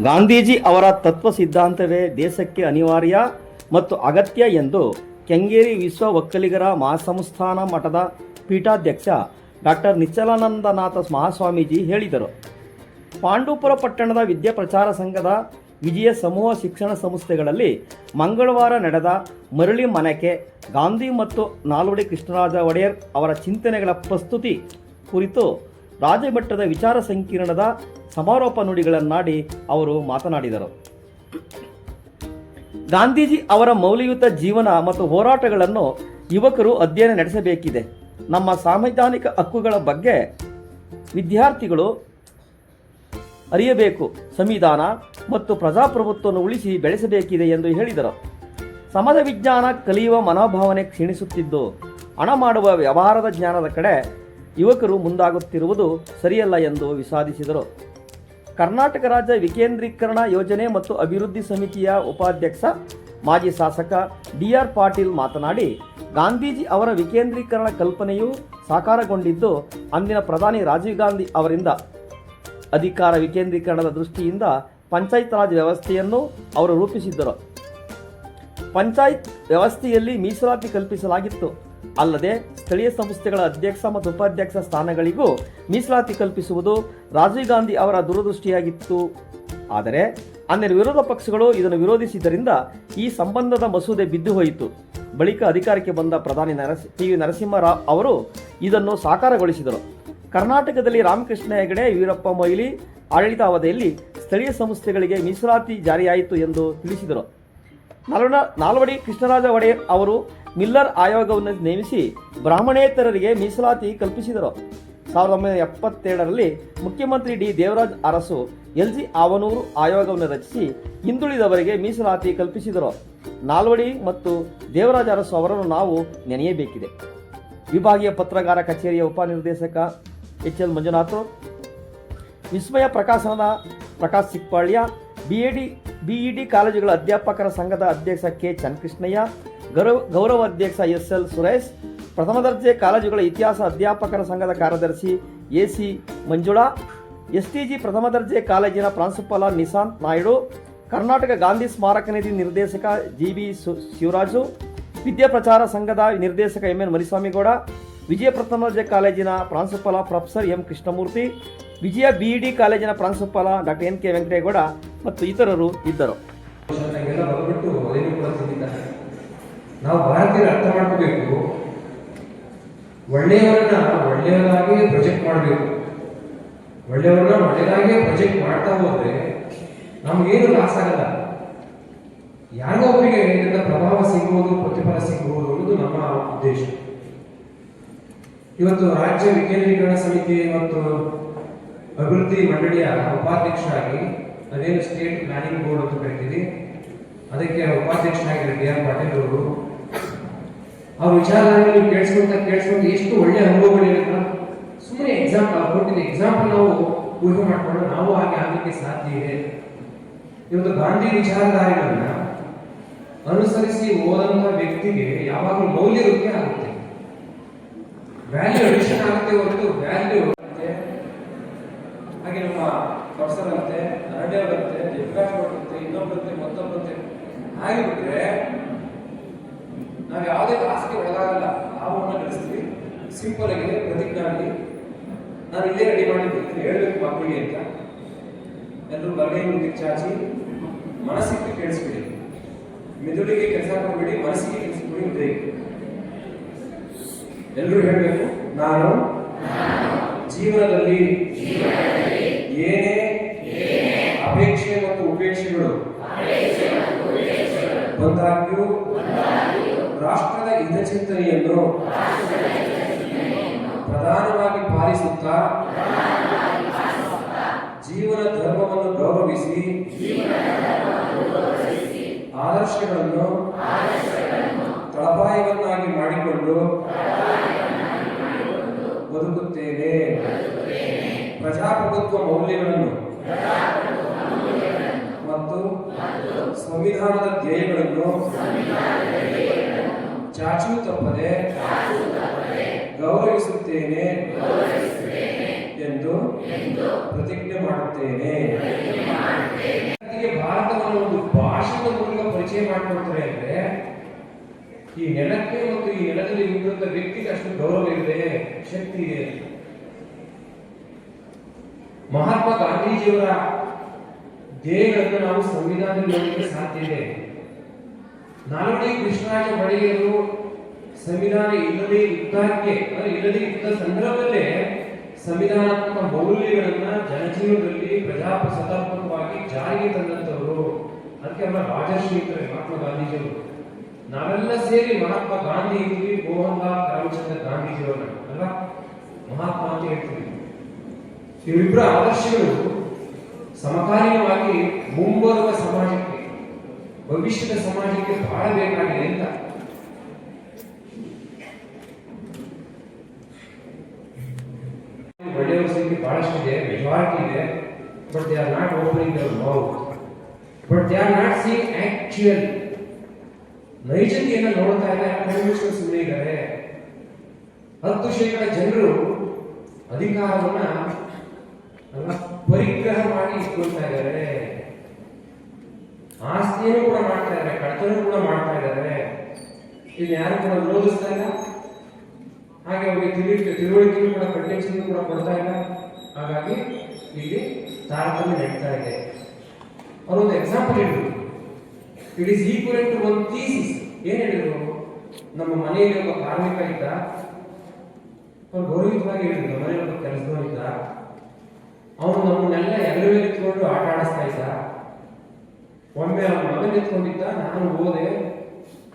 ಗಾಂಧೀಜಿ ಅವರ ತತ್ವ ಸಿದ್ಧಾಂತವೇ ದೇಶಕ್ಕೆ ಅನಿವಾರ್ಯ ಮತ್ತು ಅಗತ್ಯ ಎಂದು ಕೆಂಗೇರಿ ವಿಶ್ವ ಒಕ್ಕಲಿಗರ ಮಹಾಸಂಸ್ಥಾನ ಮಠದ ಪೀಠಾಧ್ಯಕ್ಷ ಡಾಕ್ಟರ್ ನಿಚ್ಚಲಾನಂದನಾಥ ಮಹಾಸ್ವಾಮೀಜಿ ಹೇಳಿದರು. ಪಾಂಡೂಪುರ ಪಟ್ಟಣದ ವಿದ್ಯಾ ಪ್ರಚಾರ ಸಂಘದ ವಿಜಯ ಸಮೂಹ ಶಿಕ್ಷಣ ಸಂಸ್ಥೆಗಳಲ್ಲಿ ಮಂಗಳವಾರ ನಡೆದ ಮರಳಿ ಮನೆಕೆ ಗಾಂಧಿ ಮತ್ತು ನಾಲ್ವಡಿ ಕೃಷ್ಣರಾಜ ಒಡೆಯರ್ ಅವರ ಚಿಂತನೆಗಳ ಪ್ರಸ್ತುತಿ ಕುರಿತು ರಾಜ್ಯಮಟ್ಟದ ವಿಚಾರ ಸಂಕಿರಣದ ಸಮಾರೋಪ ನುಡಿಗಳನ್ನಾಡಿ ಅವರು ಮಾತನಾಡಿದರು. ಗಾಂಧೀಜಿ ಅವರ ಮೌಲ್ಯಯುತ ಜೀವನ ಮತ್ತು ಹೋರಾಟಗಳನ್ನು ಯುವಕರು ಅಧ್ಯಯನ ನಡೆಸಬೇಕಿದೆ. ನಮ್ಮ ಸಾಂವಿಧಾನಿಕ ಹಕ್ಕುಗಳ ಬಗ್ಗೆ ವಿದ್ಯಾರ್ಥಿಗಳು ಅರಿಯಬೇಕು, ಸಂವಿಧಾನ ಮತ್ತು ಪ್ರಜಾಪ್ರಭುತ್ವವನ್ನು ಉಳಿಸಿ ಬೆಳೆಸಬೇಕಿದೆ ಎಂದು ಹೇಳಿದರು. ಸಮಾಜ ವಿಜ್ಞಾನ ಕಲಿಯುವ ಮನೋಭಾವನೆ ಕ್ಷೀಣಿಸುತ್ತಿದ್ದು, ಹಣ ಮಾಡುವ ವ್ಯವಹಾರದ ಜ್ಞಾನದ ಕಡೆ ಯುವಕರು ಮುಂದಾಗುತ್ತಿರುವುದು ಸರಿಯಲ್ಲ ಎಂದು ವಿಷಾದಿಸಿದರು. ಕರ್ನಾಟಕ ರಾಜ್ಯ ವಿಕೇಂದ್ರೀಕರಣ ಯೋಜನೆ ಮತ್ತು ಅಭಿವೃದ್ಧಿ ಸಮಿತಿಯ ಉಪಾಧ್ಯಕ್ಷ, ಮಾಜಿ ಶಾಸಕ ಡಿಆರ್ ಪಾಟೀಲ್ ಮಾತನಾಡಿ, ಗಾಂಧೀಜಿ ಅವರ ವಿಕೇಂದ್ರೀಕರಣ ಕಲ್ಪನೆಯು ಸಾಕಾರಗೊಂಡಿದ್ದು ಅಂದಿನ ಪ್ರಧಾನಿ ರಾಜೀವ್ ಗಾಂಧಿ ಅವರಿಂದ. ಅಧಿಕಾರ ವಿಕೇಂದ್ರೀಕರಣದ ದೃಷ್ಟಿಯಿಂದ ಪಂಚಾಯತ್ ರಾಜ್ ವ್ಯವಸ್ಥೆಯನ್ನು ಅವರು ರೂಪಿಸಿದ್ದರು. ಪಂಚಾಯತ್ ವ್ಯವಸ್ಥೆಯಲ್ಲಿ ಮೀಸಲಾತಿ ಕಲ್ಪಿಸಲಾಗಿತ್ತು. ಅಲ್ಲದೆ ಸ್ಥಳೀಯ ಸಂಸ್ಥೆಗಳ ಅಧ್ಯಕ್ಷ ಮತ್ತು ಉಪಾಧ್ಯಕ್ಷ ಸ್ಥಾನಗಳಿಗೂ ಮೀಸಲಾತಿ ಕಲ್ಪಿಸುವುದು ರಾಜೀವ್ ಗಾಂಧಿ ಅವರ ದೂರದೃಷ್ಟಿಯಾಗಿತ್ತು. ಆದರೆ ಅಂದಿನ ವಿರೋಧ ಪಕ್ಷಗಳು ಇದನ್ನು ವಿರೋಧಿಸಿದ್ದರಿಂದ ಈ ಸಂಬಂಧದ ಮಸೂದೆ ಬಿದ್ದು ಹೋಯಿತು. ಬಳಿಕ ಅಧಿಕಾರಕ್ಕೆ ಬಂದ ಪ್ರಧಾನಿ ನರಸಿ ಟಿ ನರಸಿಂಹರಾವ್ ಅವರು ಇದನ್ನು ಸಾಕಾರಗೊಳಿಸಿದರು. ಕರ್ನಾಟಕದಲ್ಲಿ ರಾಮಕೃಷ್ಣ ಹೆಗಡೆ, ವೀರಪ್ಪ ಮೊಯ್ಲಿ ಆಡಳಿತಾವಧಿಯಲ್ಲಿ ಸ್ಥಳೀಯ ಸಂಸ್ಥೆಗಳಿಗೆ ಮೀಸಲಾತಿ ಜಾರಿಯಾಯಿತು ಎಂದು ತಿಳಿಸಿದರು. ನಾಲ್ವಡ ನಾಲ್ವಡಿ ಕೃಷ್ಣರಾಜ ಒಡೆಯರ್ ಅವರು ಮಿಲ್ಲರ್ ಆಯೋಗವನ್ನು ನೇಮಿಸಿ ಬ್ರಾಹ್ಮಣೇತರರಿಗೆ ಮೀಸಲಾತಿ ಕಲ್ಪಿಸಿದರು. ಸಾವಿರದ ಒಂಬೈನೂರ ಎಪ್ಪತ್ತೇಳರಲ್ಲಿ ಮುಖ್ಯಮಂತ್ರಿ D Devaraj Arasu L G Havanur ಆಯೋಗವನ್ನು ರಚಿಸಿ ಹಿಂದುಳಿದವರಿಗೆ ಮೀಸಲಾತಿ ಕಲ್ಪಿಸಿದರು. ನಾಲ್ವಡಿ ಮತ್ತು ದೇವರಾಜ್ ಅರಸು ಅವರನ್ನು ನಾವು ನೆನೆಯಬೇಕಿದೆ. ವಿಭಾಗೀಯ ಪತ್ರಗಾರ ಕಚೇರಿಯ ಉಪನಿರ್ದೇಶಕ ಎಚ್ ಎಲ್ ಮಂಜುನಾಥ್, ವಿಸ್ಮಯ ಪ್ರಕಾಶನದ ಪ್ರಕಾಶ್ ಸಿಕ್ಪಾಳ್ಯ, ಬಿಎಡಿ, ಬಿಇಡಿ ಕಾಲೇಜುಗಳ ಅಧ್ಯಾಪಕರ ಸಂಘದ ಅಧ್ಯಕ್ಷ ಕೆ ಚನ್ನಕೃಷ್ಣಯ್ಯ ಗೌರವ ಅಧ್ಯಕ್ಷ ಎಸ್ ಎಲ್ ಸುರೇಶ್, ಪ್ರಥಮ ದರ್ಜೆ ಕಾಲೇಜುಗಳ ಇತಿಹಾಸ ಅಧ್ಯಾಪಕರ ಸಂಘದ ಕಾರ್ಯದರ್ಶಿ ಎ ಸಿ ಮಂಜುಳಾ ಎಸ್ಟಿಜಿ ಪ್ರಥಮ ದರ್ಜೆ ಕಾಲೇಜಿನ ಪ್ರಾಂಶುಪಾಲ ನಿಶಾಂತ್ ನಾಯ್ಡು, ಕರ್ನಾಟಕ ಗಾಂಧಿ ಸ್ಮಾರಕ ನಿಧಿ ನಿರ್ದೇಶಕ ಜಿ ಬಿ ಶಿವರಾಜು, ವಿದ್ಯಾ ಪ್ರಚಾರ ಸಂಘದ ನಿರ್ದೇಶಕ ಎಂ ಎನ್ ಮರಿಸ್ವಾಮಿಗೌಡ, ವಿಜಯ ಪ್ರಥಮ ದರ್ಜೆ ಕಾಲೇಜಿನ ಪ್ರಾಂಶುಪಾಲ professor M Krishnamurthy, Vijaya BEd ಕಾಲೇಜಿನ ಪ್ರಾಂಶುಪಾಲ ಡಾಕ್ಟರ್ ಎನ್ ಕೆ ವೆಂಕಟೇಗೌಡ ಮತ್ತು ಇತರರು ಇದ್ದರು ಎಲ್ಲ ಬಂದ್ಬಿಟ್ಟು ಅದೇನು ಕೂಡ ತಿಂದಿದ್ದಾರೆ ನಾವು ಭಾರತೀಯರು ಅರ್ಥ ಮಾಡ್ಕೋಬೇಕು. ಒಳ್ಳೆಯವರನ್ನ ಒಳ್ಳೆಯವರಾಗಿ ಪ್ರೊಜೆಕ್ಟ್ ಮಾಡಬೇಕು. ಒಳ್ಳೆಯವರನ್ನ ಒಳ್ಳೆಯದಾಗಿ ಪ್ರೊಜೆಕ್ಟ್ ಮಾಡ್ತಾ ಹೋದ್ರೆ ನಮ್ಗೇನು ಲಾಸ್ ಆಗಲ್ಲ. ಯಾರೋ ಒಬ್ಬರಿಗೆ ಇದರಿಂದ ಪ್ರಭಾವ ಸಿಗ್ಬೋದು, ಪ್ರತಿಫಲ ಸಿಗ್ಬೋದು ಅನ್ನೋದು ನಮ್ಮ ಉದ್ದೇಶ. ಇವತ್ತು ರಾಜ್ಯ ವಿಕೇಂದ್ರೀಕರಣ ಸಮಿತಿ ಮತ್ತು ಅಭಿವೃದ್ಧಿ ಮಂಡಳಿಯ ಉಪಾಧ್ಯಕ್ಷರಾಗಿ ಅದೇನು ಸ್ಟೇಟ್ ಪ್ಲಾನಿಂಗ್ ಬೋರ್ಡ್ ಅಂತ ಕರಿತೀವಿ, ಅದಕ್ಕೆ ಉಪಾಧ್ಯಕ್ಷರಾಗಿರೋ ಡಿ ಆರ್ ಪಾಟೀಲ್ ಅವರು ವಿಚಾರಗಳನ್ನು ನೀವು ಕೇಳಿಸ್ಕೊಂತ ಕೇಳಿಸ್ಕೊಂಡು ಎಷ್ಟು ಒಳ್ಳೆ ಅನುಭವಗಳಿರುತ್ತೆ ಸುಮ್ಮನೆ ಎಕ್ಸಾಂಪಲ್ ಕೊಟ್ಟಿದ್ದ ಎಕ್ಸಾಂಪಲ್ ನಾವು ಊಹೆ ಮಾಡ್ಕೊಂಡು ನಾವು ಹಾಗೆ ಆಗಲಿಕ್ಕೆ ಸಾಧ್ಯ ಇದೆ. ಇವತ್ತು ಗಾಂಧಿ ವಿಚಾರಧಾರೆಗಳನ್ನ ಅನುಸರಿಸಿ ಓದಂತ ವ್ಯಕ್ತಿಗೆ ಯಾವಾಗಲೂ ಮೌಲ್ಯ ವೃದ್ಧಿ ಆಗುತ್ತೆ. ವ್ಯಾಲ್ಯೂ ಅಡಿಷನ್ ಆಗುತ್ತೆ ಹೊರತು ವ್ಯಾಲ್ಯೂ ಹಾಗೆ ನಮ್ಮ ಪ್ರೊಫೆಸರ್ ಅಂತೆ ಅರಣ್ಯ ಬರುತ್ತೆ ಬರುತ್ತೆ ಇನ್ನೊಬ್ಬರಂತೆ ಮತ್ತೊಬ್ಬರಂತೆ ಹಾಗೆ ಬಿಟ್ರೆ ನಾವು ಯಾವುದೇ ಆಸೆಗೆ ಒಳಗಾಗಲ್ಲ. ನಾವನ್ನ ನಡೆಸ್ತೀವಿ ಸಿಂಪಲ್ ಆಗಿದೆ ಪ್ರತಿಜ್ಞಾಗಿ ನಾನು ಇಲ್ಲೇ ರೆಡಿ ಮಾಡಿದ್ದೀನಿ ಹೇಳಬೇಕು ಮಕ್ಕಳಿಗೆ ಅಂತ. ಎಲ್ಲರೂ ಬರಗೈ ಚಾಚಿ. ಮನಸ್ಸಿಗೆ ಕೇಳಿಸ್ಬಿಡಿ. ಮೆದುಳಿಗೆ ಕೆಲಸ ಕೊಡಬೇಡಿ ಮನಸ್ಸಿಗೆ ಕೆಲಸ ಎಲ್ಲರೂ ಹೇಳಬೇಕು? ನಾನು ಜೀವನದಲ್ಲಿ ಏನೇ ಅಪೇಕ್ಷೆ ಮತ್ತು ಉಪೇಕ್ಷೆಗಳು ಬಂದಾಗ್ಯೂ ರಾಷ್ಟ್ರದ ಹಿತಚಿಂತನೆಯನ್ನು ಪ್ರಧಾನವಾಗಿ ಪಾಲಿಸುತ್ತಾ? ಜೀವನ ಧರ್ಮವನ್ನು ಗೌರವಿಸಿ? ಆದರ್ಶಗಳನ್ನು? ತಳಪಾಯವನ್ನಾಗಿ ಮಾಡಿಕೊಂಡು? ಬದುಕುತ್ತೇನೆ. ಪ್ರಜಾಪ್ರಭುತ್ವ ಮೌಲ್ಯಗಳನ್ನು? ಮತ್ತು ಸಂವಿಧಾನದ ಧ್ಯೇಯಗಳನ್ನು? ಚಾಚು ತಪ್ಪದೆ ಗೌರವಿಸುತ್ತೇನೆ ಎಂದು ಪ್ರತಿಜ್ಞೆ ಮಾಡುತ್ತೇನೆ. ಭಾರತವನ್ನು ಒಂದು ಭಾಷೆಯ ಮೂಲಕ ಪರಿಚಯ ಮಾಡಿಕೊಡ್ತಾರೆ ಅಂದ್ರೆ ಈ ನೆಲಕ್ಕೆ ಮತ್ತು ಈ ನೆಲದಲ್ಲಿ ಇರುವಂತ ವ್ಯಕ್ತಿಗೆ ಅಷ್ಟು ಗೌರವ ಇದೆ ಶಕ್ತಿ ಇದೆ ಮಹಾತ್ಮ ಗಾಂಧೀಜಿಯವರ ಧ್ಯೇಯಗಳನ್ನು ನಾವು ಸಂವಿಧಾನದಲ್ಲಿ ಸಾಧ್ಯ ಇದೆ. ನಾಲ್ವಡಿ ಕೃಷ್ಣರಾಜ ಒಡೆಯರು ಸಂವಿಧಾನ ಇಲ್ಲದೆ ಯುದ್ಧಕ್ಕೆ, ಅಂದ್ರೆ ಇಲ್ಲದೆ ಇದ್ದ ಸಂದರ್ಭದಲ್ಲೇ ಸಂವಿಧಾನಾತ್ಮಕ ಮೌಲ್ಯಗಳನ್ನ ಜನಜೀವನದಲ್ಲಿ ಪ್ರಜಾಪ್ರಸತ್ತಾತ್ಮಕವಾಗಿ ಜಾರಿಗೆ ತಂದಂತವರು ಅದಕ್ಕೆ ಅವರ ರಾಜಶ್ರೀ ಮಹಾತ್ಮ ಗಾಂಧೀಜಿಯವರು. ನಾವೆಲ್ಲ ಸೇರಿ ಮಹಾತ್ಮ ಗಾಂಧಿ ಇದ್ವಿ ಮೋಹನ್ ಲಾಲ್ ಕರಮಚಂದ್ರ ಗಾಂಧೀಜಿಯವರನ್ನ ಅಲ್ವಾ? ಮಹಾತ್ಮ ಅಂತ ಹೇಳ್ತೀವಿ. ಇವರಿಬ್ಬರ ಆದರ್ಶಗಳು ಸಮಕಾಲೀನವಾಗಿ ಮುಂಬರುವ ಸಮಾಜಕ್ಕೆ ಭವಿಷ್ಯದ ಸಮಾಜಕ್ಕೆ ಬಹಳ ಬೇಕಾಗಿದೆ ಅಂತ. ಒಳ್ಳೆಯವರ ಸಂಖ್ಯೆ ಇದೆ but they are not opening their mouth but they are not see actual ನೈಜತೆಯನ್ನು ನೋಡ್ತಾ ಇಲ್ಲ ಕಣ್ಮುಚ್ಕೊಂಡು ಸುಮ್ಮನೆ ಇದ್ದಾರೆ. ಹತ್ತು ಶೇಕಡ ಜನರು ಅಧಿಕಾರವನ್ನ ಪರಿಗ್ರಹ ಮಾಡಿ ಇಟ್ಕೊಳ್ತಾ ಇದ್ದಾರೆ. ಆಸ್ತಿಯನ್ನು ಕೂಡ ಮಾಡ್ತಾ ಇದ್ದಾರೆ ಕಳ್ತನ ಕೂಡ ಮಾಡ್ತಾ ಇದ್ದಾರೆ. ಇಲ್ಲಿ ಯಾರು ಕೂಡ ವಿರೋಧಿಸ್ತಾ ಇಲ್ಲ. ಹಾಗೆ ಅವರಿಗೆ ತಿಳಿ ತಿಳುವಳಿಕೆಯೂ ಕೂಡ ಪ್ರೊಟೆಕ್ಷನ್ ಕೂಡ ಕೊಡ್ತಾ ಇಲ್ಲ. ಹಾಗಾಗಿ ಇಲ್ಲಿ ತಾರತಮ್ಯ ನಡೀತಾ ಇದೆ. ಅವರೊಂದು ಎಕ್ಸಾಂಪಲ್ ಹೇಳಿದ್ರು. It is equal to one thesis ಏನ್ ಹೇಳಿದ್ರು ನಮ್ಮ ಮನೆಯಲ್ಲಿ ಒಬ್ಬ ಕಾರ್ಮಿಕ ಇದ್ದ, ಅವ್ರು ಗೌರವಿತವಾಗಿ ಹೇಳಿದ್ರು, ಮನೆಯಲ್ಲಿ ಒಬ್ಬ ಕೆಲಸದವನಿದ್ದ ಅವನು ನಮ್ಮನ್ನೆಲ್ಲ ಎದುರು ಮೇಲೆ ಎತ್ಕೊಂಡು ಆಟ ಆಡಿಸ್ತಾ ಇದ್ದ ಒಮ್ಮೆ ಅವನ ಮಗನ ಎತ್ಕೊಂಡಿದ್ದ, ನಾನು ಹೋದೆ.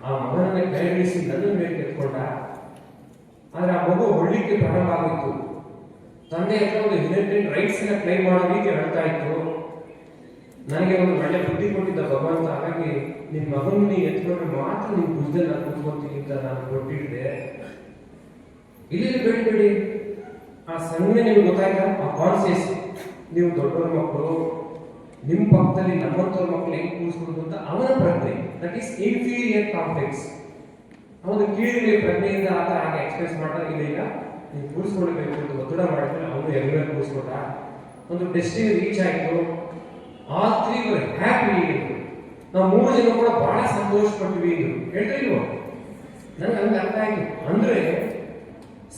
ಆ ಮಗನನ್ನ ಕೈಗಿಸಿ ನನ್ನ ಮೇಲೆ ಎತ್ಕೊಂಡ. ಆದ್ರೆ ಆ ಮಗು ಹೊಳ್ಳಿಕ್ಕೆ ಪ್ರಾರಂಭ ಆಗಿತ್ತು. ತಂದೆ ಹತ್ರ ಒಂದು ಇನ್ಹೆರಿಟೆಡ್ ರೈಟ್ಸ್ನ ಕ್ಲೈಮ್ ಮಾಡೋ ರೀತಿ ಹೇಳ್ತಾ ಇತ್ತು. ನನಗೆ ಒಂದು ಒಳ್ಳೆ ಬುದ್ಧಿ ಕೊಟ್ಟಿದ್ದ ಭಗವಂತ, ಹಾಗಾಗಿ ನಿನ್ ಮಗನ ನೀ ಎತ್ಕೊಂಡ್ರೆ ಮಾತ್ರ ನಿನ್ ಭುಜದಲ್ಲಿ ನಾನು ಅಂತ ನಾನು ಕೊಟ್ಟಿದ್ದೆ. ಇಲ್ಲಿ ಬೇಡಿ ಬೇಡಿ. ಆ ಸಂಜ್ಞೆ ನಿಮ್ಗೆ ಗೊತ್ತಾಯ್ತಾ? ಆ ಕಾನ್ಸಿಯಸ್ ನೀವು ದೊಡ್ಡವ್ರ ಮಕ್ಕಳು. ನಿಮ್ಮ ಪಕ್ಕದಲ್ಲಿ ನಮ್ಮಂತವ್ರ ಮಕ್ಕಳು ಹೆಂಗ್ ಕೂರಿಸ್ಕೊಡುದು ಅಂತ ಅವನ ಪ್ರಜ್ಞೆ. ದಟ್ ಈಸ್ ಇನ್ಫೀರಿಯರ್ ಕಾಂಪ್ಲೆಕ್ಸ್ ಅವನು ಕೀಳಿಗೆ ಪ್ರಜ್ಞೆಯಿಂದ ಆತ ಹಾಗೆ ಎಕ್ಸ್ಪ್ರೆಸ್ ಮಾಡ್ತಾ ಇಲ್ಲ ಈಗ ನೀವು ಕೂರಿಸ್ಕೊಳ್ಬೇಕು ಅಂತ ಒತ್ತಡ ಮಾಡಿದ್ರೆ ಅವನು ಎಲ್ಲರೂ ಕೂರಿಸ್ಕೊಟ ಒಂದು ಡೆಸ್ಟಿನಿ ರೀಚ್ ಆಯಿತು. ಆ ತ್ರೀ ವರ್ ಹ್ಯಾಪಿ ನಾವು ಮೂರು ಜನ ಕೂಡ ಬಹಳ ಸಂತೋಷ ಪಟ್ವಿ ಇದು ಹೇಳ್ತಾ ಇಲ್ವೋ ನನಗೆ ಹಂಗೆ ಅರ್ಥ ಆಯ್ತು. ಅಂದ್ರೆ,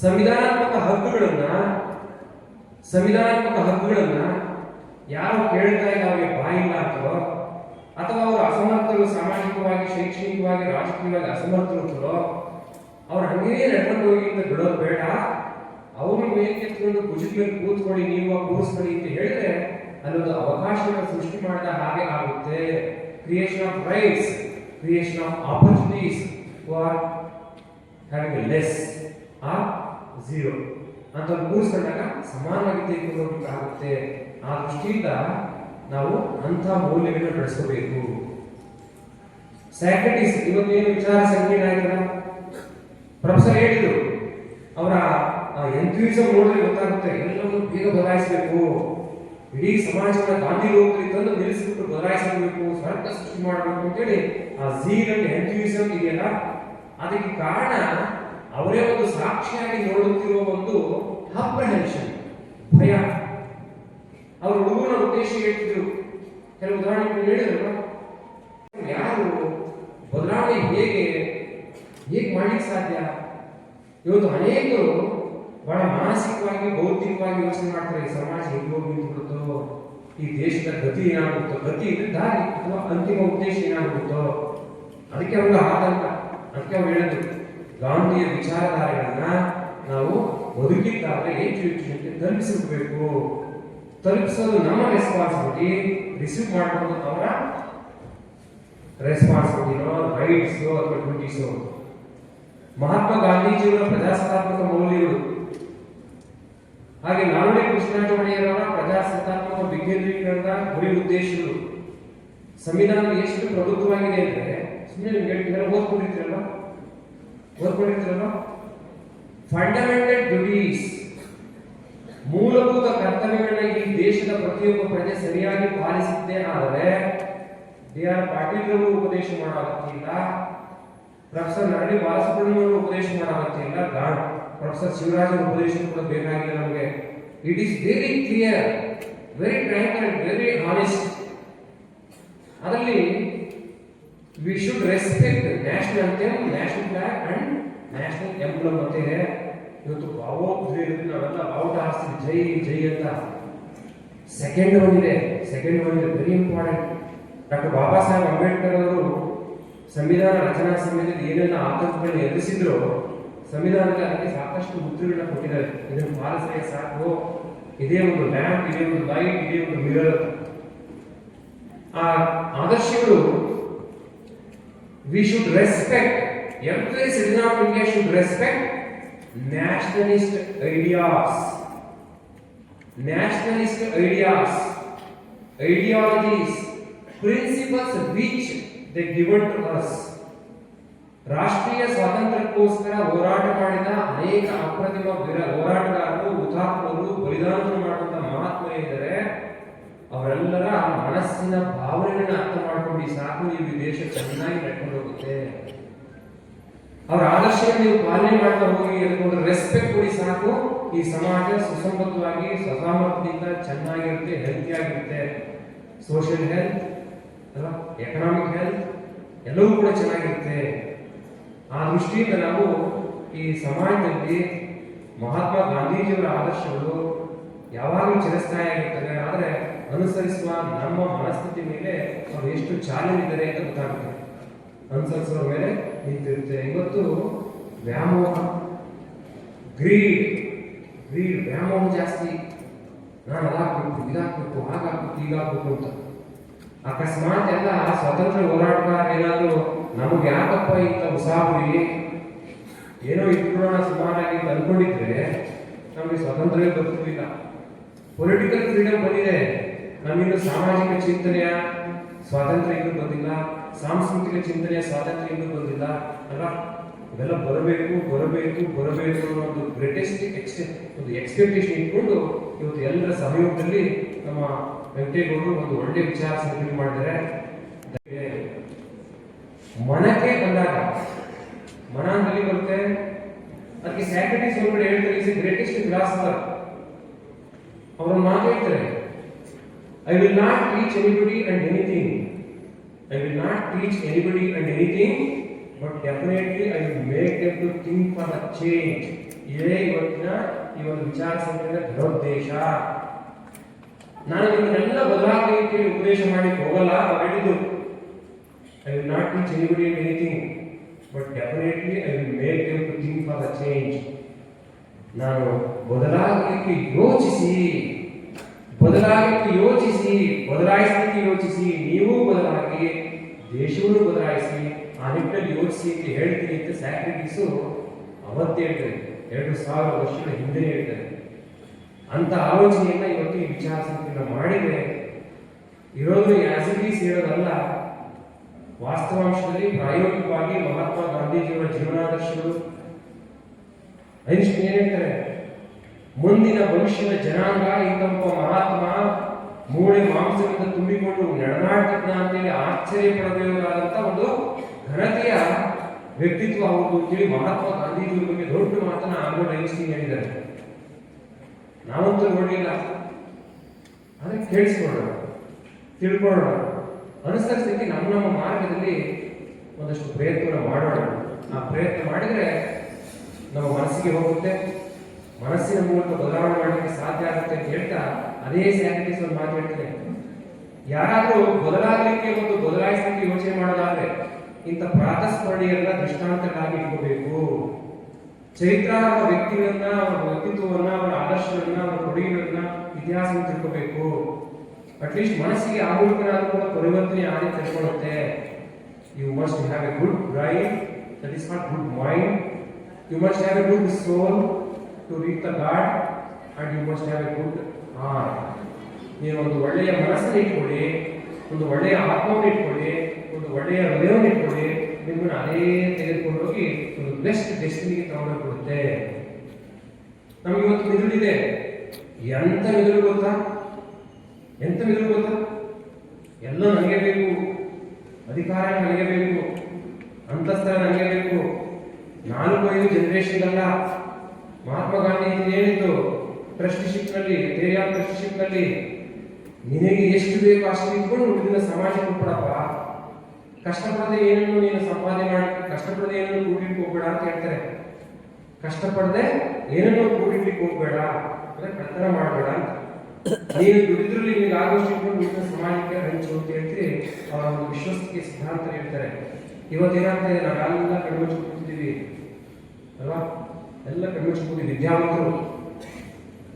ಸಂವಿಧಾನಾತ್ಮಕ ಹಕ್ಕುಗಳನ್ನ ಸಂವಿಧಾನಾತ್ಮಕ ಹಕ್ಕುಗಳನ್ನ ಯಾರು ಕೇಳ್ತಾ ಇಲ್ಲ ಅವರಿಗೆ ಬಾಯಿಲ್ಲ ಅಂತೋ ಅಥವಾ ಅವರು ಅಸಮರ್ಥರು ಸಾಮಾಜಿಕವಾಗಿ ರಾಜಕೀಯವಾಗಿ ಅಸಮರ್ಥರು ಕೂಡ ಅವ್ರು ಹಂಗೇ ನಡ್ಕೊಂಡು ಹೋಗಿ ಅಂತ ಬಿಡೋದು ಬೇಡ. ಅವರು ಮೇಲೆ ಎತ್ಕೊಂಡು ಭುಜದ ಮೇಲೆ ಕೂತ್ಕೊಳ್ಳಿ, ನೀವು ಕೂರಿಸ್ಕೊಳ್ಳಿ ಅಂತ ಹೇಳಿದ್ರೆ ಅಲ್ಲೊಂದು ಅವಕಾಶವನ್ನು ಸೃಷ್ಟಿ ಮಾಡಿದ ಹಾಗೆ ಆಗುತ್ತೆ. Creation of rights creation of opportunities for having less or zero ಅಂತ ಕೂರಿಸ್ಕೊಂಡಾಗ ಸಮಾನವಾಗಿ ಆಗುತ್ತೆ. ಆ ದೃಷ್ಟಿಯಿಂದ ನಾವು ಅಂಥ ಮೌಲ್ಯಗಳನ್ನು ಬೆಳೆಸಬೇಕು ಸ್ಯಾಕ್ರೆಟಿಸ್ ಏನು ವಿಚಾರ ಸಂಕೀರ್ಣ ಆಯ್ತಲ್ಲ ಪ್ರೊಫೆಸರ್ ಹೇಳಿದ್ರು, ಅವರ ಎಂಥ್ಯೂಸಮ್ ನೋಡಿದ್ರೆ ಗೊತ್ತಾಗುತ್ತೆ, ಎಲ್ಲವನ್ನು ಬೇಗ ಬದಲಾಯಿಸಬೇಕು. ಇಡೀ ಸಮಾಜದ ಗಾಂಧಿ ಲೋಕದಲ್ಲಿ ತಂದು ನಿಲ್ಲಿಸಿಬಿಟ್ಟು ಬದಲಾಯಿಸಬೇಕು, ಸ್ವರ್ಗ ಸೃಷ್ಟಿ ಮಾಡಬೇಕು ಅಂತೇಳಿ ಆ ಝೀಲ್ ಎಂಥ್ಯೂಸಮ್ ಇದೆಯಲ್ಲ? ಅದಕ್ಕೆ ಕಾರಣ ಅವರೇ ಒಂದು ಸಾಕ್ಷಿಯಾಗಿ ನೋಡುತ್ತಿರುವ ಒಂದು ಅಪ್ರಹೆನ್ಷನ್, ಭಯ. ಅವರು ಹುಡುಗನ ಉದ್ದೇಶ ಹೇಳ್ತಿದ್ರು. ಕೆಲವು ಉದಾಹರಣೆಗಳು ಹೇಳಿದ್ರು ಯಾರು ಬದಲಾವಣೆ ಹೇಗೆ ಹೇಗೆ ಮಾಡಲಿಕ್ಕೆ ಸಾಧ್ಯ? ಇವತ್ತು ಅನೇಕರು ಬಹಳ ಮಾನಸಿಕವಾಗಿ, ಬೌದ್ಧಿಕವಾಗಿ ಯೋಚನೆ ಮಾಡ್ತಾರೆ, ಈ ಸಮಾಜ ಹೇಗೆ ಹೋಗಿ ನಿಂತ್ಬಿಡುತ್ತೋ, ಈ ದೇಶದ ಗತಿ ಏನಾಗುತ್ತೋ ಗತಿ ದಾರಿ ಅಥವಾ ಅಂತಿಮ ಉದ್ದೇಶ ಏನಾಗುತ್ತೋ ಅದಕ್ಕೆ ಅವ್ರಿಗೆ ಆತಂಕ, ಅದಕ್ಕೆ ಅವ್ರು ಹೇಳಿದ್ರು ಗಾಂಧಿಯ ವಿಚಾರಧಾರೆಗಳನ್ನ ನಾವು ಬದುಕಿದ್ದಾದ್ರೆ ಹೆಚ್ಚು ಹೆಚ್ಚು ತಲುಪಿಸಬೇಕು? ತಲುಪಿಸಲು ನಮ್ಮ ರೆಸ್ಪಾನ್ಸಿಬಿಲಿಟಿ ರಿಸೀವ್ ಮಾಡಬಹುದು ಅವರ ರೆಸ್ಪಾನ್ಸಿಬಿಲಿಟಿನೋ ರೈಟ್ಸು ಅಥವಾ ಡ್ಯೂಟೀಸು ಮಹಾತ್ಮ ಗಾಂಧೀಜಿಯವರ ಪ್ರಜಾಸತ್ತಾತ್ಮಕ ಮೌಲ್ಯಗಳು ಹಾಗೆ ನಾಳೆ ಕೃಷ್ಣರಾಜ ಒಡೆಯರವರ ಪ್ರಜಾಸತ್ತಾತ್ಮಕ ವಿಕೇಂದ್ರೀಕರಣದ ಗುರಿ ಉದ್ದೇಶಗಳು ಸಂವಿಧಾನ ಎಷ್ಟು ಪ್ರಬುದ್ಧವಾಗಿದೆ ಅಂದರೆ ಸುಮ್ಮನೆ ನಿಮ್ಗೆ ಹೇಳ್ತಿದ್ರೆ ಓದ್ಕೊಂಡಿರ್ತೀರಲ್ಲ? ಓದ್ಕೊಂಡಿರ್ತೀರಲ್ಲ? ಫಂಡಮೆಂಟಲ್ ಡ್ಯೂಟೀಸ್ ಮೂಲಭೂತ ಕರ್ತವ್ಯಗಳನ್ನ ಈ ದೇಶದ ಪ್ರತಿಯೊಬ್ಬ ಪ್ರಜೆ ಸರಿಯಾಗಿ ಪಾಲಿಸುತ್ತೇನಾದರೆ ಡಿ ಆರ್ ಪಾಟೀಲ್ ಅವರು ಉಪದೇಶ ಮಾಡೋ ಅಗತ್ಯ ಇಲ್ಲ ಪ್ರೊಫೆಸರ್ ನರಳಿ ಬಾಲಸುಬ್ರಹ್ಮಣ್ಯವರು ಉಪದೇಶ ಮಾಡೋ ಅಗತ್ಯ ಇಲ್ಲ ಗಾ- ಪ್ರೊಫೆಸರ್ ಶಿವರಾಜ್ ಉಪದೇಶ ಕೂಡ ಬೇಕಾಗಿಲ್ಲ ನಮಗೆ. It is very clear very frank and very honest ಅದರಲ್ಲಿ we should respect national anthem national flag and national emblem ಅಂತ ಇದೆ ಇವತ್ತು ಭಾವೋದ್ವೇಗ ಇರುತ್ತೆ, ನಾವೆಲ್ಲ ಬಾವುಟ ಹಾರಿಸ್ತೀವಿ, ಜೈ ಜೈ ಅಂತ. ಸೆಕೆಂಡ್ ಒನ್ ಸೆಕೆಂಡ್ ಒನ್ ಇದೆ very important doctor Baba Saheb Ambedkar ಅವರು ಸಂವಿಧಾನ ರಚನಾ ಸಮಯದಲ್ಲಿ ಏನೆಲ್ಲ ಆತಂಕಗಳನ್ನ ಎದುರಿಸಿದ್ರು ಸಂವಿಧಾನದಲ್ಲಿ ಅದಕ್ಕೆ ಸಾಕಷ್ಟು ಉತ್ತರಗಳನ್ನ ಕೊಟ್ಟಿದ್ದಾರೆ. ಇದನ್ನು ಪಾಲಿಸಿದ್ರೆ ಸಾಕು. ಇದೇ ಒಂದು ಲ್ಯಾಂಪ್ ಇದೇ ಒಂದು ಲೈಟ್ ಇದೇ ಒಂದು ಮಿರರ್. ಆ ಆದರ್ಶಗಳು we should respect every citizen of India should respect nationalist ideas nationalist ideas ideologies, principles which they given to us. ರಾಷ್ಟ್ರೀಯ ಸ್ವಾತಂತ್ರ್ಯಕ್ಕೋಸ್ಕರ ಹೋರಾಟ ಮಾಡಿದ ಅನೇಕ ಅಪ್ರತಿಮ ಹೋರಾಟಗಾರರು, ಹುತಾತ್ಮರು, ಬಲಿದಾನವನ್ನು ಮಾಡುವಂತ ಇದ್ದರೆ, ಅವರೆಲ್ಲರ ಮನಸ್ಸಿನ ಭಾವನೆಗಳನ್ನ ಅರ್ಥ ಮಾಡ್ಕೊಂಡು ಈ ಸಾಕು ನೀವು ದೇಶ ಚೆನ್ನಾಗಿ ನಡ್ಕೊಂಡು ಹೋಗುತ್ತೆ. ಅವರ ಆದರ್ಶ ನೀವು ಪಾಲನೆ ಮಾಡ್ತಾ ಹೋಗಿ ಅದಕ್ಕೊಂದು ರೆಸ್ಪೆಕ್ಟ್ ಕೊಡಿ ಸಾಕು. ಈ ಸಮಾಜ ಸುಸಂಬದ್ಧವಾಗಿ ಸ್ವಸಾಮರ್ಥ್ಯದಿಂದ ಚೆನ್ನಾಗಿರುತ್ತೆ ಹೆಲ್ತಿ ಆಗಿರುತ್ತೆ. ಸೋಷಿಯಲ್ ಹೆಲ್ತ್ ಅಲ್ಲ ಎಕನಾಮಿಕ್ ಹೆಲ್ತ್ ಎಲ್ಲವೂ ಕೂಡ ಚೆನ್ನಾಗಿರುತ್ತೆ. ಆ ದೃಷ್ಟಿಯಿಂದ ನಾವು ಈ ಸಮಾಜದಲ್ಲಿ ಮಹಾತ್ಮ ಗಾಂಧೀಜಿಯವರ ಆದರ್ಶಗಳು ಯಾವಾಗಲೂ ಚಿರಸ್ಥಾಯಿಯಾಗಿರ್ತವೆ ಆದರೆ ಅನುಸರಿಸುವ ನಮ್ಮ ಮನಸ್ಥಿತಿ ಮೇಲೆ ಅವರು ಎಷ್ಟು ಚಾಲನಿದ್ದಾರೆ ಅಂತ ಗೊತ್ತಾಗುತ್ತೆ. ಅನುಸರಿಸುವ ಮೇಲೆ ನಿಂತಿರುತ್ತೆ. ಇವತ್ತು ವ್ಯಾಮೋಹ ಗ್ರೀಡ್ ಗ್ರೀಡ್ ವ್ಯಾಮೋಹ ಜಾಸ್ತಿ. ನಾನು ಅದಾಗಬೇಕು, ಇದಾಗಬೇಕು, ಹಾಗಾಗಬೇಕು, ಹೀಗಾಗಬೇಕು ಅಂತ. ಅಕಸ್ಮಾತ್ ಎಲ್ಲ ಸ್ವತಂತ್ರ ಹೋರಾಟಗಾರ ಏನಾದ್ರು ನಮ್ಗೆ ಯಾಕಪ್ಪ ಇಂಥ ಉಸಾಬರಿ ಏನೋ ಇಟ್ಕೊಳ್ಳೋಣ ಸುಮಾರಾಗಿ ಅನ್ಕೊಂಡಿದ್ರೆ ನಮಗೆ ಸ್ವತಂತ್ರವೇ ಬರ್ತಿರ್ಲಿಲ್ಲ ಪೊಲಿಟಿಕಲ್ ಫ್ರೀಡಮ್ ಬಂದಿದೆ. ನಮ್ಮಿಂದ ಸಾಮಾಜಿಕ ಚಿಂತನೆಯ ಸ್ವಾತಂತ್ರ್ಯ ಇನ್ನೂ ಬಂದಿಲ್ಲ. ಸಾಂಸ್ಕೃತಿಕ ಚಿಂತನೆಯ ಸ್ವಾತಂತ್ರ್ಯ ಇನ್ನೂ ಬಂದಿಲ್ಲ. ಅಲ್ಲ, ಇವೆಲ್ಲ ಬರಬೇಕು ಬರಬೇಕು ಬರಬೇಕು ಅನ್ನೋ ಒಂದು ಗ್ರೇಟೆಸ್ಟ್ ಒಂದು ಎಕ್ಸ್ಪೆಕ್ಟೇಷನ್ ಇಟ್ಕೊಂಡು ಇವತ್ತು ಎಲ್ಲರ ಸಹಯೋಗದಲ್ಲಿ ನಮ್ಮ ವೆಂಕಟೇಗೌಡರು ಒಂದು ಒಳ್ಳೆ ವಿಚಾರ ಸಂಕಲನ ಮಾಡಿದರೆ ಮನಕ್ಕೆ ಬಂದಾಗ ಮನ ಬರುತ್ತೆ. ಅದಕ್ಕೆ ಸ್ಯಾಕ್ರೆಟಿಸ್ ಒಳಗಡೆ ಹೇಳ್ತಾರೆ ಇಸ್ ಗ್ರೇಟೆಸ್ಟ್ ಫಿಲಾಸಫರ್ ಅವರು ಮಾತು ಹೇಳ್ತಾರೆ I will not teach anybody and anything I will not teach anybody and anything but definitely I will make them to think for a change ಇದೇ ಇವತ್ತಿನ ಈ ಒಂದು ವಿಚಾರ ಸಂಕಿರಣ ದುರುದ್ದೇಶ ನಾನು ನಿಮ್ಮನ್ನೆಲ್ಲ ಬದಲಾಗಲಿಕ್ಕೆ ಉಪದೇಶ ಮಾಡಿ ಹೋಗಲ್ಲ ಹೇಳಿದ್ದು. I will not teach anybody anything but definitely I will make you to think for the change ನಾನು ಬದಲಾಗಲಿಕ್ಕೆ ಯೋಚಿಸಿ ಬದಲಾಗಲಿಕ್ಕೆ ಯೋಚಿಸಿ, ಬದಲಾಯಿಸಲಿಕ್ಕೆ ಯೋಚಿಸಿ, ನೀವು ಬದಲಾಗಿ ದೇಶವನ್ನು ಬದಲಾಯಿಸಿ, ಆ ನಿಟ್ಟಿನಲ್ಲಿ ಯೋಚಿಸಿ ಅಂತ ಹೇಳ್ತೀನಿ ಅಂತ ಸ್ಯಾಕ್ರಿಟೀಸು ಅವತ್ತೇ ಹೇಳ್ತಾರೆ ಎರಡು ಸಾವಿರ ವರ್ಷಗಳ ಹಿಂದೆ ಹೇಳ್ತಾರೆ ಅಂತ ಆಲೋಚನೆಯನ್ನ ಇವತ್ತು ಈ ವಿಚಾರ ಸಂಕಿರಣ ಮಾಡಿದ್ರೆ, ಇರೋದು ಆಸಿಟೀಸ್ ಇರೋದಲ್ಲ, ವಾಸ್ತವಾಂಶದಲ್ಲಿ ಪ್ರಾಯೋಗಿಕವಾಗಿ ಮಹಾತ್ಮ ಗಾಂಧೀಜಿಯವರ ಜೀವನಾದರ್ಶಗಳು. ಐನ್ಸ್ಟೀನ್ ಹೇಳ್ತಾರೆ ಮುಂದಿನ ಭವಿಷ್ಯದ ಜನಾಂಗ ಇಂತಹ ಮಹಾತ್ಮ, ಮೂಳೆ ಮಾಂಸದಿಂದ ತುಂಬಿಕೊಂಡು ನಡೆದಾಡ್ತಿದ್ದ ಅಂತೇಳಿ ಆಶ್ಚರ್ಯ ಪಡಬೇಕಾದಂತ ಒಂದು ಘನತೆಯ ವ್ಯಕ್ತಿತ್ವ ಅವರು ಅಂತೇಳಿ ಮಹಾತ್ಮ ಗಾಂಧೀಜಿಯವರ ಬಗ್ಗೆ ದೊಡ್ಡ ಮಾತನ್ನ ಆಲ್ಬರ್ಟ್ ಐನ್ಸ್ಟೀನ್ ಹೇಳಿದ್ದಾರೆ. ನಾವಂತೂ ನೋಡಲಿಲ್ಲ. ಆದರೆ ಕೇಳಿಸ್ಕೊಳ್ಳೋಣ, ತಿಳ್ಕೊಳ್ಳೋಣ. ಅನುಸರಿಸಲಿಕ್ಕೆ ನಮ್ಮ ನಮ್ಮ ಮಾರ್ಗದಲ್ಲಿ ಒಂದಷ್ಟು ಪ್ರಯತ್ನ ಮಾಡೋಣ. ಆ ಪ್ರಯತ್ನ ಮಾಡಿದರೆ ನಮ್ಮ ಮನಸ್ಸಿಗೆ ಹೋಗುತ್ತೆ. ಮನಸ್ಸಿನ ಮೂಲಕ ಬದಲಾವಣೆ ಮಾಡಲಿಕ್ಕೆ ಸಾಧ್ಯ ಆಗುತ್ತೆ ಅಂತ ಹೇಳ್ತಾ ಅದೇ ಸ್ಯಾನಿಟೈಸ್ ಒಂದು ಮಾತು ಹೇಳ್ತದೆ ಯಾರಾದರೂ ಬದಲಾಗಲಿಕ್ಕೆ ಒಂದು ಬದಲಾಯಿಸಲಿಕ್ಕೆ ಯೋಚನೆ ಮಾಡೋದಾದ್ರೆ ಇಂಥ ಪ್ರಾತಸ್ಮರಣೆಯೆಲ್ಲ ದೃಷ್ಟಾಂತಕ್ಕಾಗಿ ಇಟ್ಕೋಬೇಕು. ಚೈತ್ರ ಅವರ ವ್ಯಕ್ತಿಗಳನ್ನ ಅವರ ವ್ಯಕ್ತಿತ್ವವನ್ನ ಅವರ ಆದರ್ಶಗಳನ್ನ ಅವರ ಕೊಡುಗೆಗಳನ್ನ ಇತಿಹಾಸವನ್ನು ತಿಳ್ಕೋಬೇಕು. ಅಟ್ಲೀಸ್ಟ್ ಮನಸ್ಸಿಗೆ ಆ ಮೂಲಕನಾದ್ರೂ ಕೂಡ ಪರಿವರ್ತನೆ ಆಗಿ ತಿಳ್ಕೊಳ್ಳುತ್ತೆ. You must have a good brain that is not good mind you must have a good soul to reach the god and you must have a good heart ನೀವು ಒಂದು ಒಳ್ಳೆಯ ಮನಸ್ಸನ್ನು ಇಟ್ಕೊಳ್ಳಿ, ಒಂದು ಒಳ್ಳೆಯ ಆತ್ಮವನ್ನು ಇಟ್ಕೊಳ್ಳಿ, ಒಂದು ಒಳ್ಳೆಯ ಹೃದಯವನ್ನು ಇಟ್ಕೊಳ್ಳಿ. ನಿಮ್ಮನ್ನು ಅದೇ ತೆಗೆದುಕೊಂಡು ಹೋಗಿ ಒಂದು ಬೆಸ್ಟ್ ಡೆಸ್ಟಿನಿಗೆ ತಗೊಂಡು ಕೊಡುತ್ತೆ ನಮಗೆ ಇವತ್ತು ಮಿದುಳಿದೆ ಎಂತ ಮಿದುಳು ಗೊತ್ತಾ? ಎಂತ ಮಿದುಳು ಗೊತ್ತಾ? ಎಲ್ಲ ನನಗೆ ಬೇಕು. ಅಧಿಕಾರ ನನಗೆ ಬೇಕು. ಅಂತಸ್ತರ ನನಗೆ ಬೇಕು. ನಾಲ್ಕು ಐದು ಜನರೇಷನ್ ಅಲ್ಲ. ಮಹಾತ್ಮ ಗಾಂಧಿ ಹೇಳಿದ್ದು ಟ್ರಸ್ಟಿಶಿಪ್ನಲ್ಲಿ ಆಫ್ ಟ್ರಸ್ಟಿಶಿಪ್ನಲ್ಲಿ. ನಿನಗೆ ಎಷ್ಟು ಬೇಕು ಅಷ್ಟು ಇಟ್ಕೊಂಡು ಸಮಾಜ ಕೊಟ್ಬಿಡಪ್ಪ ಕಷ್ಟಪಡದೆ ಏನನ್ನು ನೀನು ಸಂಪಾದನೆ ಮಾಡಿ, ಕಷ್ಟಪಡದೆ ಏನನ್ನು ಕೂಡಿಟ್ಟು ಹೋಗ್ಬೇಡ ಅಂತ ಹೇಳ್ತಾರೆ. ಕಷ್ಟಪಡದೆ ಏನನ್ನು ಕೂಡಿಟ್ಲಿಕ್ಕೆ ಹೋಗ್ಬೇಡ, ಅಂದ್ರೆ ಕರ್ತನ ಮಾಡಬೇಡ ನೀನು ದುಡಿದ್ರು ನಿಮಗೆ ಆಗೋಷ್ಟು ಮಿಕ್ಕ ಸಮಾಜಕ್ಕೆ ಹಂಚು ಅಂತ ಹೇಳ್ತೀರಿ, ಅವರ ಒಂದು ವಿಶ್ವಸ್ತಿಗೆ ಸಿದ್ಧಾಂತ ಹೇಳ್ತಾರೆ. ಇವತ್ತೇನಾಗ್ತಾ ಇದೆ ನಾವೆಲ್ಲ ಕಣ್ಮುಚ್ಚಿ ಕೂತಿದ್ದೀವಿ, ಅಲ್ವಾ? ಎಲ್ಲ ಕಣ್ಮುಚ್ಚಿ ಕೂತಿ ವಿದ್ಯಾವಂತರು.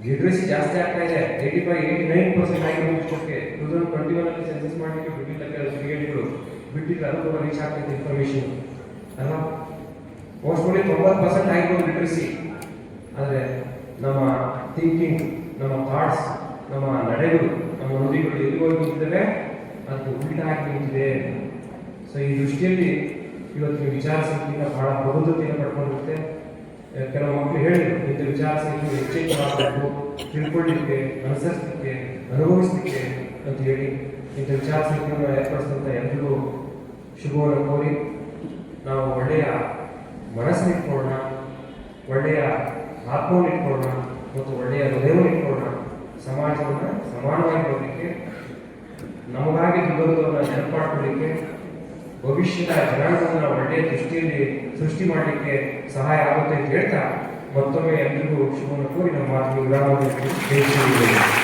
ಲಿಟ್ರಸಿ ಜಾಸ್ತಿ ಆಗ್ತಾ ಇದೆ eighty five eighty nine percent ಆಗಿರೋ ಟೂ ತೌಸಂಡ್ ಟ್ವೆಂಟಿ ಒನ್ ಅಲ್ಲಿ ಸೆನ್ಸಸ್ ಮಾಡಲಿಕ್ಕೆ ಬಿಟ್ಟಿಲ್ಲ ಕೆಲವು ಕ್ರಿಕೆಟ್ಗಳು ಬಿಟ್ಟಿದ್ರೆ ಅದು ಕೂಡ ರೀಚ್ ಆಗ್ತೈತೆ ಇನ್ಫಾರ್ಮೇಶನ್ ಅಲ್ವಾ? ಮೋಸ್ಟ್ಲಿ ತೊಂಬತ್ತು ಪರ್ಸೆಂಟ್ ಆಗಿರ್ಬೋದು ಲಿಟ್ರಸಿ ಆದರೆ ನಮ್ಮ ಥಿಂಕಿಂಗ್ ನಮ್ಮ ಥಾಟ್ಸ್ ನಮ್ಮ ನಡೆಗಳು, ನಮ್ಮ ನುಡಿಗಳು ಎಲ್ಲಿ ಹೋಗಿ ನಿಂತಿದ್ದಾವೆ ಅದು ಉಲ್ಟಾ ಆಗಿ ನಿಂತಿದೆ. ಸೊ ಈ ದೃಷ್ಟಿಯಲ್ಲಿ ಇವತ್ತಿನ ವಿಚಾರ ಸಂಕಿರಣ ಬಹಳ ಬಹುದತೆಯನ್ನು ಪಡ್ಕೊಂಡಿರುತ್ತೆ. ಕೆಲವು ಮಕ್ಕಳು ಹೇಳಿದ್ರು, ಇಂಥ ವಿಚಾರ ಸಂಖ್ಯೆ ಎಚ್ಚೆತ್ತರಾಗಬೇಕು ತಿಳ್ಕೊಳ್ಳಿಕ್ಕೆ ಅನುಸರಿಸಲಿಕ್ಕೆ, ಅನುಭವಿಸಲಿಕ್ಕೆ ಅಂತ ಹೇಳಿ. ಇಂಥ ವಿಚಾರ ಸಂಖ್ಯೆಯನ್ನು ಏರ್ಪಡಿಸಿದಂಥ ಎಲ್ರಿಗೂ ಶುಭವನ್ನು ಕೋರಿ ನಾವು ಒಳ್ಳೆಯ ಮನಸ್ಸನ್ನಿಟ್ಕೊಳ್ಳೋಣ ಒಳ್ಳೆಯ ಆತ್ಮವನ್ನು ಇಟ್ಕೊಳ್ಳೋಣ ಮತ್ತು ಒಳ್ಳೆಯ ಹೃದಯವನ್ನು ಇಟ್ಕೊಳ್ಳೋಣ. ಸಮಾಜವನ್ನು ಸಮಾನವಾಗಿ ನೋಡಲಿಕ್ಕೆ ನಮಗಾಗಿ ದುಡಿದವರನ್ನ ನೆನಪಾಡ್ಕೊಳ್ಳಿಕ್ಕೆ ಭವಿಷ್ಯದ ಜನಾಂಗವನ್ನು ಒಳ್ಳೆಯ ದೃಷ್ಟಿಯಲ್ಲಿ ಸೃಷ್ಟಿ ಮಾಡಲಿಕ್ಕೆ ಸಹಾಯ ಆಗುತ್ತೆ ಅಂತ ಹೇಳ್ತಾ ಮತ್ತೊಮ್ಮೆ ಎಲ್ರಿಗೂ ಶುಭವನ್ನು ಕೋರಿ ನಮ್ಮ ಮಾತುಗಳು ತಿಳಿಸಿದ್ದೇವೆ